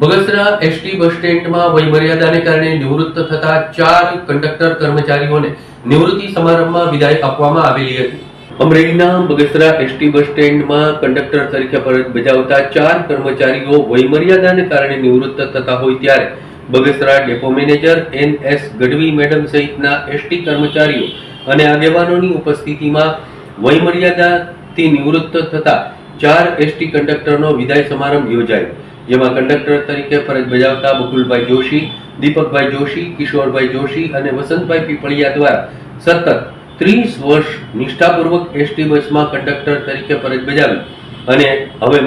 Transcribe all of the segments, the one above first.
Bagasara ST bus સ્ટેન્ડમાં વયમર્યાદાને કારણે નિવૃત્ત થતા ચાર કંડક્ટર કર્મચારીઓને નિવૃત્તિ સમારંભમાં વિદાય આપવામાં આવેલી હતી. અમરેલીના બગસરા એસટી બસ સ્ટેન્ડમાં કંડક્ટર તરીકે ફરજ બજાવતા ચાર કર્મચારીઓ વયમર્યાદાને કારણે નિવૃત્ત થતા હોય ત્યારે Bagasara depot manager N S Gadhvi madam સહિતના એસટી કર્મચારીઓ અને આગેવાનોની ઉપસ્થિતિમાં વયમર્યાદાથી નિવૃત્ત થતા ચાર એસટી કંડક્ટરનો વિદાય સમારંભ યોજાયો. જેમાં કંડક્ટર તરીકે ફરજ બજાવતા બકુલભાઈ જોશી, દીપકભાઈ જોશી, કિશોરભાઈ જોશી અને વસંતભાઈ પીપળિયા દ્વારા સતત ત્રીસ વર્ષ નિષ્ઠાપૂર્વક એસટી બસમાં કંડક્ટર તરીકે ફરજ બજાવી. અને હવે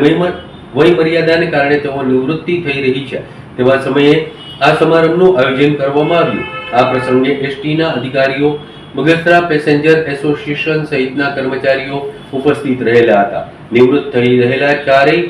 વય મર્યાદાને કારણે તેઓ નિવૃત્તિ થઈ રહી છે. તેવા સમયે આ સમારંભનું આયોજન કરવામાં આવ્યું. આ પ્રસંગે એસટીના અધિકારીઓ, બગસરા પેસેન્જર એસોસિએશન સહિતના કર્મચારીઓ ઉપસ્થિત રહેલા હતા. નિવૃત્ત થઈ રહેલા ચારેય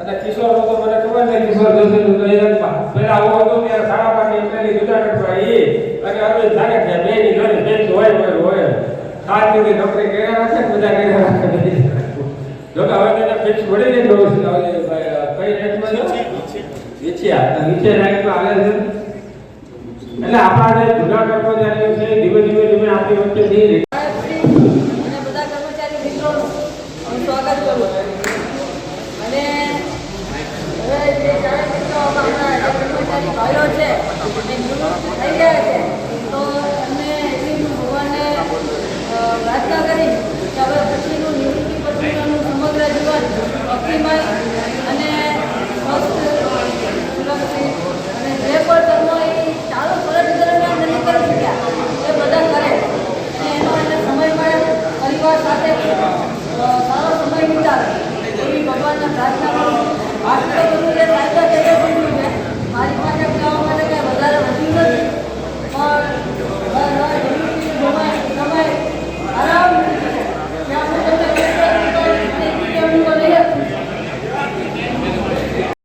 અને કિશોર તો મને ખબર છે કિશોરનું તો એ પેલા આવો હતો ત્યારે સાડા પાંચ ઇન્ટરની જુદા કરવા એ અને અરવિંદ જાગે છે બે ની ઘરે બે હોય હોય હોય. સાતની નોકરી કર્યા રાખે ને બધા કર્યા રાખે જો કે હવે તેને ફિક્સ મળી ને છું કઈ રેટમાં નીચે નીચે રાઈટમાં આવે છે. એટલે આપણા જે જૂના કર્મચારીઓ છે ધીમે ધીમે ધીમે આપણી વચ્ચે સારો સમય વિતાવે. એવી ભગવાનના પ્રાર્થના કરું. આટલો બધું